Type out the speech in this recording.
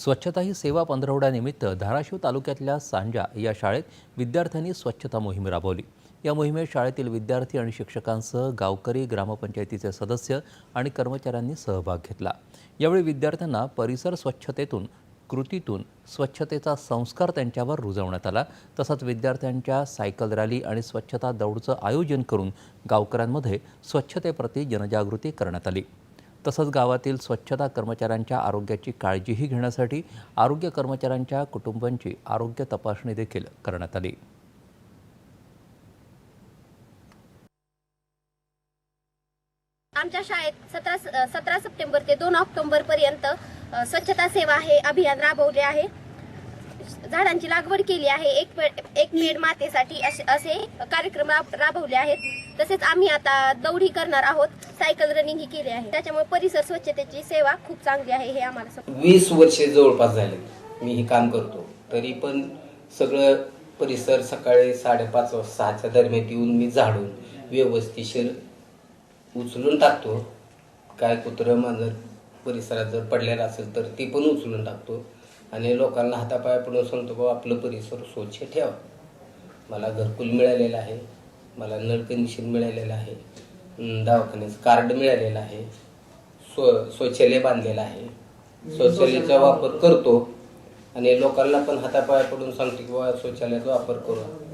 स्वच्छता ही सेवा पंधरवड्यानिमित्त धाराशिव तालुक्यातल्या सांजा या शाळेत विद्यार्थ्यांनी स्वच्छता मोहीम राबवली. या मोहिमेत शाळेतील विद्यार्थी आणि शिक्षकांसह गावकरी ग्रामपंचायतीचे सदस्य आणि कर्मचाऱ्यांनी सहभाग घेतला. यावेळी विद्यार्थ्यांना परिसर स्वच्छतेतून कृतीतून स्वच्छतेचा संस्कार त्यांच्यावर रुजवण्यात आला. तसंच विद्यार्थ्यांच्या सायकल रॅली आणि स्वच्छता दौडचं आयोजन करून गावकऱ्यांमध्ये स्वच्छतेप्रती जनजागृती करण्यात आली. तसंच गावातील स्वच्छता कर्मचाऱ्यांच्या आरोग्याची काळजीही घेण्यासाठी आरोग्य कर्मचाऱ्यांच्या कुटुंबांची आरोग्य तपासणी देखील करण्यात आली. आमच्या शाळेत सतरा सतरा सप्टेंबर ते दोन ऑक्टोबर पर्यंत स्वच्छता सेवा हे अभियान राबवले आहे. झाडांची लागवड केली आहे. एक पेड एक पेड मातेसाठी असे असे कार्यक्रम राबवले आहेत. तसेच आम्ही आता दौडी करणार आहोत. सायकल रनिंग ही केली आहे. त्याच्यामुळे परिसर स्वच्छतेची सेवा खूप चांगली आहे हे आम्हाला वीस वर्षे जवळपास झाले मी हे काम करतो. तरी पण सगळं परिसर सकाळी साडेपाच सहाच्या दरम्यान येऊन मी झाडून व्यवस्थिशीर उचलून टाकतो. काय कुत्रं मांजर परिसरात जर पडलेलं असेल तर ते पण उचलून टाकतो. आणि लोकांना हातापाया पडून सांगतो बाबा आपलं परिसर स्वच्छ ठेवा. मला घरकुल मिळालेलं आहे. मला नळ कनेक्शन मिळालेलं आहे. दवाखान्याचं कार्ड मिळालेलं आहे. स्व शौचालय बांधलेलं आहे. शौचालयाचा वापर करतो. आणि लोकांना पण हातापाया पडून सांगतो की बाबा शौचालयाचा वापर करू.